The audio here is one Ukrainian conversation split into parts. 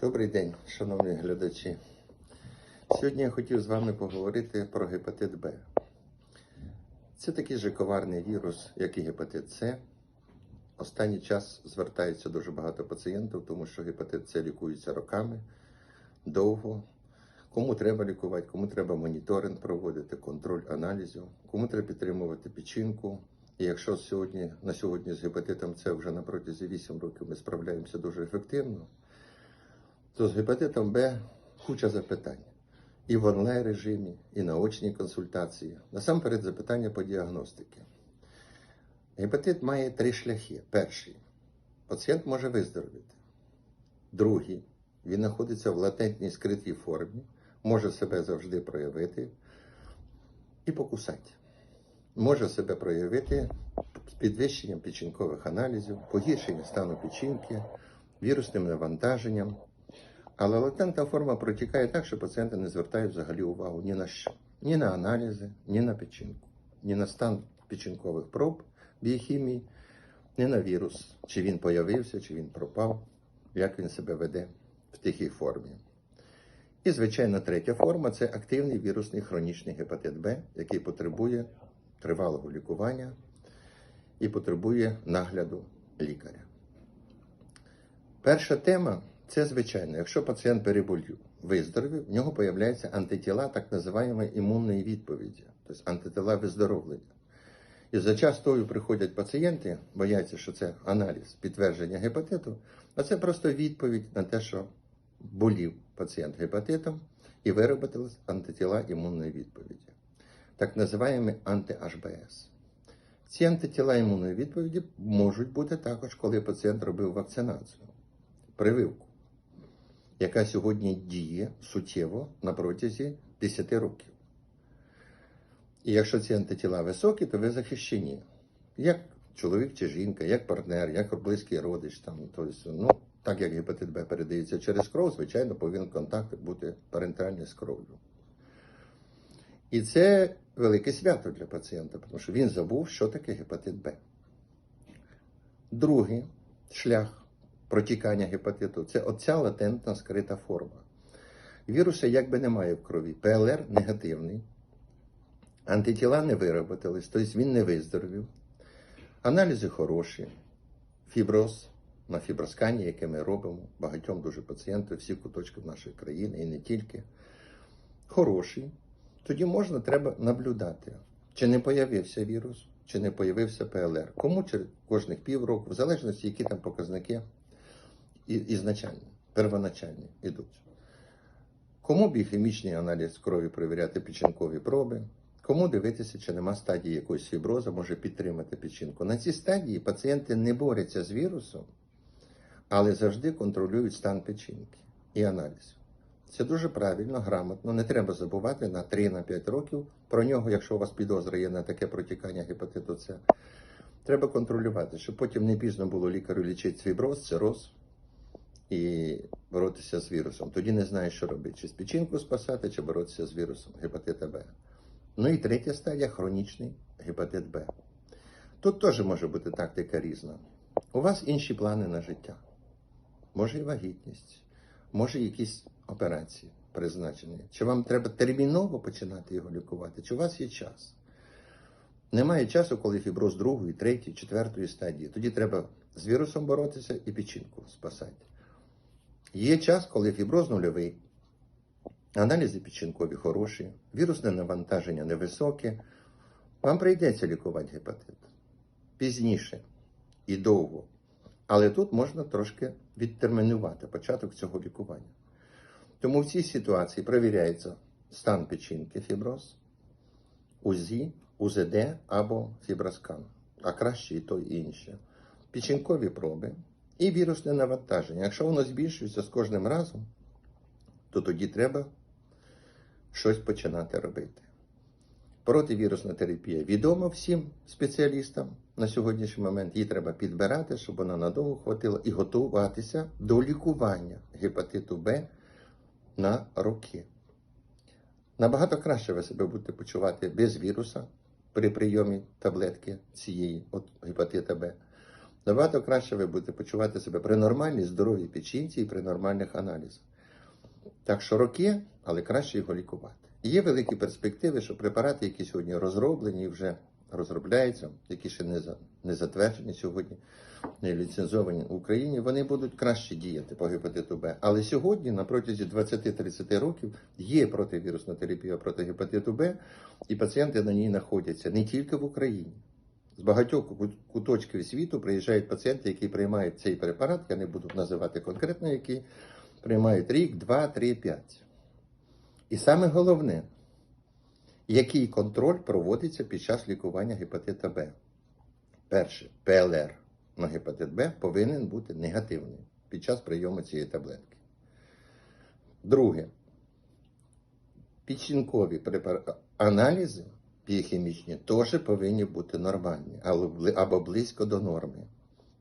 Добрий день, шановні глядачі. Сьогодні я хотів з вами поговорити про гепатит Б. Це такий же коварний вірус, як і гепатит С. Останній час звертається дуже багато пацієнтів, тому що гепатит С лікується роками, довго. Кому треба лікувати, кому треба моніторинг проводити, контроль аналізів, кому треба підтримувати печінку. І якщо сьогодні, на сьогодні з гепатитом С вже на протязі 8 років ми справляємося дуже ефективно, то з гепатитом Б куча запитань. І в онлайн режимі, і на очній консультації. Насамперед запитання по діагностиці. Гепатит має три шляхи. Перший пацієнт може виздоровіти. Другий він знаходиться в латентній скритій формі, може себе завжди проявити і покусати. Може себе проявити з підвищенням печінкових аналізів, погіршенням стану печінки, вірусним навантаженням. Але латентна форма протікає так, що пацієнти не звертають взагалі увагу ні на що. Ні на аналізи, ні на печінку, ні на стан печінкових проб біохімії, ні на вірус, чи він появився, чи він пропав, як він себе веде в тихій формі. І, звичайно, третя форма це активний вірусний хронічний гепатит Б, який потребує тривалого лікування і потребує нагляду лікаря. Перша тема це звичайно, якщо пацієнт переболів, виздоровів, в нього появляються антитіла так називаємої імунної відповіді, тобто антитіла виздоровлення. І за частою приходять пацієнти, бояться, що це аналіз підтвердження гепатиту, а це просто відповідь на те, що болів пацієнт гепатитом і виробились антитіла імунної відповіді, так називаємо анти-HBS. Ці антитіла імунної відповіді можуть бути також, коли пацієнт робив вакцинацію, прививку, яка сьогодні діє суттєво на протязі 10 років. І якщо ці антитіла високі, то ви захищені. Як чоловік чи жінка, як партнер, як близький родич. Там, тобто, ну, так як гепатит Б передається через кров, звичайно, повинен контакт бути парентальний з кров'ю. І це велике свято для пацієнта, тому що він забув, що таке гепатит Б. Другий шлях протікання гепатиту це оця латентна скрита форма. Віруса якби немає в крові. ПЛР негативний. Антитіла не вироботились, тобто він не виздоровів. Аналізи хороші, фіброз на фіброскані, яке ми робимо багатьом дуже пацієнтів, всі куточки нашої країни і не тільки. Хороший. Тоді можна, треба наблюдати, чи не появився вірус, чи не появився ПЛР. Кому через кожних півроку, в залежності, які там показники ізначальні, первоначальні йдуть. Кому біохімічний аналіз крові перевіряти печінкові проби, кому дивитися, чи нема стадії якоїсь фіброзу, може підтримати печінку. На цій стадії пацієнти не борються з вірусом, але завжди контролюють стан печінки і аналізів. Це дуже правильно, грамотно. Не треба забувати на 3-5 років про нього, якщо у вас підозра є на таке протікання гепатиту С. Треба контролювати, щоб потім не пізно було лікарю лічити фіброз, цироз і боротися з вірусом. Тоді не знаєш, що робити: чи з печінку спасати, чи боротися з вірусом гепатита Б. Ну і третя стадія хронічний гепатит Б. Тут теж може бути тактика різна. У вас інші плани на життя. Може і вагітність, може якісь операції призначені. Чи вам треба терміново починати його лікувати, чи у вас є час? Немає часу, коли фіброз другої, третьої, четвертої стадії. Тоді треба з вірусом боротися і печінку спасати. Є час, коли фіброз нульовий, аналізи печінкові хороші, вірусне навантаження невисоке. Вам прийдеться лікувати гепатит пізніше і довго. Але тут можна трошки відтермінувати початок цього лікування. Тому в цій ситуації перевіряється стан печінки фіброз, УЗІ, УЗД або фіброскан, а краще і то, і інше. Печінкові проби і вірусне навантаження. Якщо воно збільшується з кожним разом, то тоді треба щось починати робити. Противірусна терапія відома всім спеціалістам на сьогоднішній момент. Її треба підбирати, щоб вона надовго хватила, і готуватися до лікування гепатиту Б на роки. Набагато краще ви себе будете почувати без віруса при прийомі таблетки цієї от гепатита Б. набагато краще ви будете почувати себе при нормальній здоровій печінці і при нормальних аналізах. Так що роки, але краще його лікувати. Є великі перспективи, що препарати, які сьогодні розроблені і вже розробляються, які ще не, не затверджені сьогодні, не ліцензовані в Україні, вони будуть краще діяти по гепатиту Б. Але сьогодні, на протязі 20-30 років, є противірусна терапія проти гепатиту Б, і пацієнти на ній знаходяться не тільки в Україні. З багатьох куточків світу приїжджають пацієнти, які приймають цей препарат, я не буду називати конкретно який, приймають рік, два, три, п'ять. І саме головне, який контроль проводиться під час лікування гепатита Б. Перше, ПЛР на гепатит Б повинен бути негативний під час прийому цієї таблетки. Друге, печінкові аналізи біохімічні теж повинні бути нормальні або близько до норми.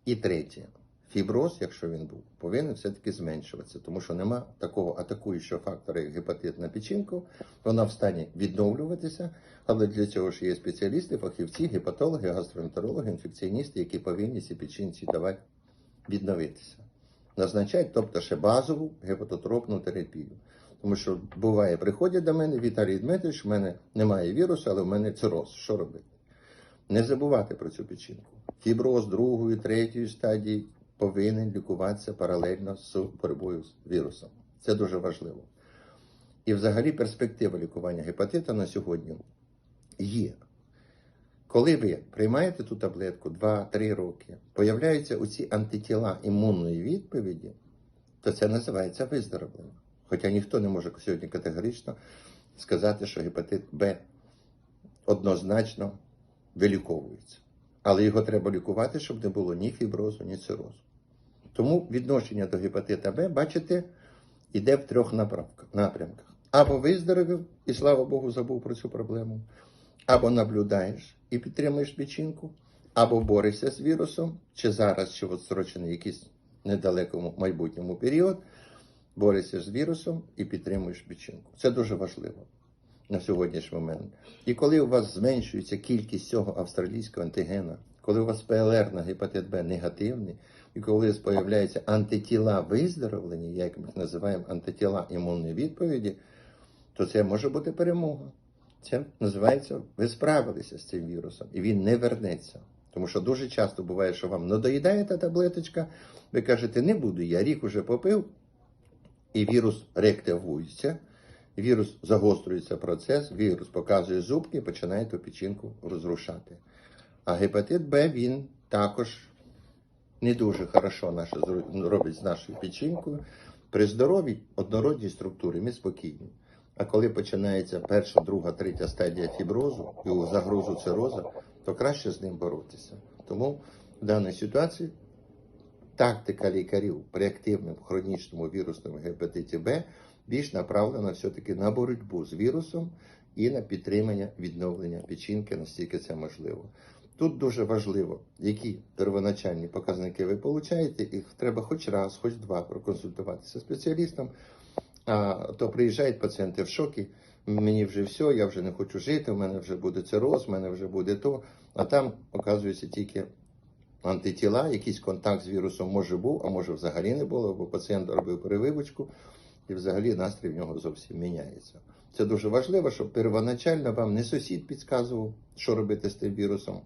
І третє, фіброз, якщо він був, повинен все-таки зменшуватися, тому що нема такого атакуючого фактора, як гепатит на печінку. Вона в стані відновлюватися, але для цього ж є спеціалісти, фахівці, гепатологи, гастроентерологи, інфекціоністи, які повинні ці печінці давати відновитися. Назначають, тобто ще базову гепатотропну терапію. Тому що буває, приходять до мене, Віталій Дмитрович, в мене немає вірусу, але в мене цироз. Що робити? Не забувати про цю печінку. Фіброз другої, третьої стадії повинен лікуватися паралельно з боротьбою з вірусом. Це дуже важливо. І взагалі перспектива лікування гепатиту на сьогодні є. Коли ви приймаєте ту таблетку 2-3 роки, появляються оці антитіла імунної відповіді, то це називається виздоровлення. Хоча ніхто не може сьогодні категорично сказати, що гепатит Б однозначно виліковується. Але його треба лікувати, щоб не було ні фіброзу, ні цирозу. Тому відношення до гепатита Б, бачите, йде в трьох напрямках. Або виздоровів, і слава Богу, забув про цю проблему, або наблюдаєш і підтримуєш печінку, або борешся з вірусом, чи зараз, чи в відстрочений якийсь недалекому майбутньому період, борешся з вірусом і підтримуєш печінку. Це дуже важливо на сьогоднішній момент. І коли у вас зменшується кількість цього австралійського антигена, коли у вас ПЛР на гепатит Б негативний, і коли з'являються антитіла виздоровлені, як ми їх називаємо антитіла імунної відповіді, то це може бути перемога. Це називається, ви справилися з цим вірусом, і він не вернеться. Тому що дуже часто буває, що вам надоїдає та таблеточка, ви кажете, не буду, я рік уже попив, і вірус реактивується, вірус загострюється процес, вірус показує зубки і починає ту печінку розрушати. А гепатит Б він також не дуже хорошо наше робить з нашою печінкою. При здоровій однородній структурі ми спокійні. А коли починається перша, друга, третя стадія фіброзу і у загрозу цироза, то краще з ним боротися. Тому в даній ситуації тактика лікарів при активному хронічному вірусному гепатиті Б більш направлена все-таки на боротьбу з вірусом і на підтримання відновлення печінки, настільки це можливо. Тут дуже важливо, які первоначальні показники ви получаєте, їх треба хоч раз, хоч два проконсультуватися спеціалістом. А то приїжджають пацієнти в шокі. Мені вже все, я вже не хочу жити, у мене вже буде цироз, у мене вже буде то. А там оказується тільки антитіла, якийсь контакт з вірусом може був, а може взагалі не було, бо пацієнт робив перевивочку, і взагалі настрій в нього зовсім міняється. Це дуже важливо, щоб первоначально вам не сусід підказував, що робити з тим вірусом,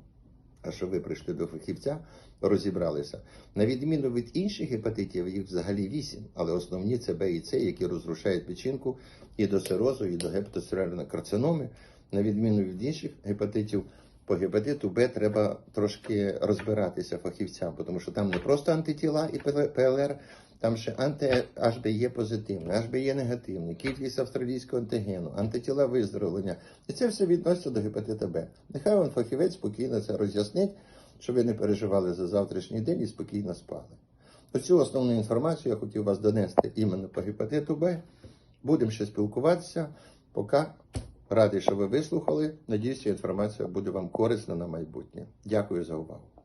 а що ви прийшли до фахівця, розібралися. На відміну від інших гепатитів, їх взагалі вісім, але основні це Б і С, які розрушають печінку і до цирозу, і до гепатоцеральної карциноми. На відміну від інших гепатитів, по гепатиту Б треба трошки розбиратися фахівцям, тому що там не просто антитіла і ПЛР, там ще анти-HBE позитивне, HBE негативне, кількість австралійського антигену, антитіла виздоровлення. І це все відноситься до гепатита Б. Нехай вам фахівець спокійно це роз'яснить, щоб ви не переживали за завтрашній день і спокійно спали. Оцю основну інформацію я хотів вас донести іменно по гепатиту Б. Будемо ще спілкуватися. Поки радий, що ви вислухали. Надіюсь, інформація буде вам корисна на майбутнє. Дякую за увагу.